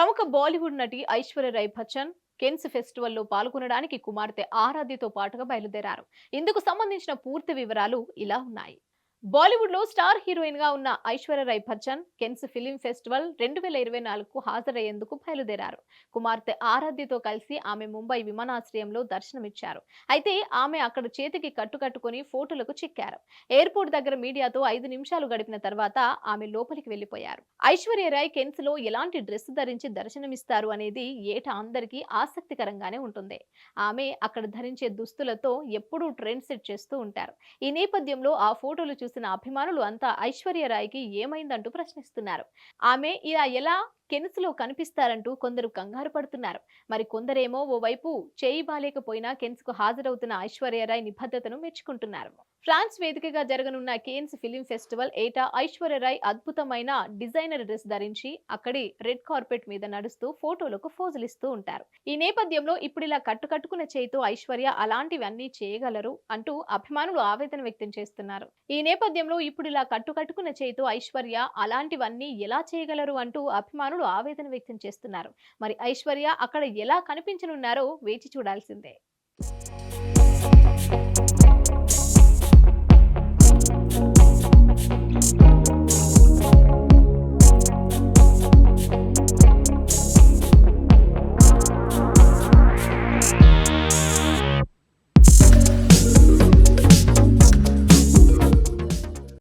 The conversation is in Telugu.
ప్రముఖ బాలీవుడ్ నటి ఐశ్వర్య రై బచ్చన్ కెన్స్ ఫెస్టివల్లో పాల్గొనడానికి కుమార్తె ఆరాధ్యతో పాటుగా బయలుదేరారు. ఇందుకు సంబంధించిన పూర్తి వివరాలు ఇలా ఉన్నాయి. బాలీవుడ్లో స్టార్ హీరోయిన్గా ఉన్న Aishwarya Rai Bachchan Cannes film festival రెండు వేల ఇరవై నాలుగుకు హాజరయ్యేందుకు బయలుదేరారు. కుమార్తె ఆరాధ్యతో కలిసి ఆమె ముంబై విమానాశ్రయంలో దర్శనమిచ్చారు. అయితే ఆమె అక్కడ చేతికి కట్టుకట్టుకుని ఫోటోలకు చిక్కారు. ఎయిర్పోర్ట్ దగ్గర మీడియాతో ఐదు నిమిషాలు గడిపిన తర్వాత ఆమె లోపలికి వెళ్ళిపోయారు ఐశ్వర్య రాయ్ కెన్స్లో ఎలాంటి డ్రెస్ ధరించి దర్శనమిస్తారు అనేది ఏటా అందరికీ ఆసక్తికరంగానే ఉంటుంది. ఆమె అక్కడ ధరించే దుస్తులతో ఎప్పుడూ ట్రెండ్ సెట్ చేస్తూ ఉంటారు. ఈ నేపథ్యంలో ఆ ఫోటోలు చూసిన అభిమానులు అంతా ఐశ్వర్యరాయ్కి ఏమైందంటూ ప్రశ్నిస్తున్నారు. ఆమె ఇలా ఎలా కెన్స్లో కనిపిస్తారంటూ కొందరు కంగారు పడుతున్నారు. మరి కొందరేమో ఓవైపు చేయి బాలేకపోయినా కెన్స్కు హాజరవుతున్న ఐశ్వర్య రాయ్ నిబద్ధతను మెచ్చుకుంటున్నారు. ఫ్రాన్స్ వేదికగా జరగనున్న కేన్స్ ఫిలిం ఫెస్టివల్ ఏటా ఐశ్వర్య రాయ్ అద్భుతమైన డిజైనర్ డ్రెస్ ధరించి అక్కడి రెడ్ కార్పెట్ మీద నడుస్తూ ఫోటోలకు ఫోజులిస్తూ ఉంటారు. ఈ నేపథ్యంలో ఇప్పుడు ఇలా కట్టుకట్టుకున్న చేయితో ఐశ్వర్య అలాంటివన్నీ చేయగలరు అంటూ అభిమానులు ఆవేదన వ్యక్తం చేస్తున్నారు. ఈ నేపథ్యంలో ఇప్పుడు ఇలా కట్టుకట్టుకున్న చేయితో ఐశ్వర్య అలాంటివన్నీ ఎలా చేయగలరు అంటూ అభిమానులు ఆవేదన వ్యక్తం చేస్తున్నారు. మరి ఐశ్వర్య అక్కడ ఎలా కనిపించనున్నారో వేచి చూడాల్సిందే.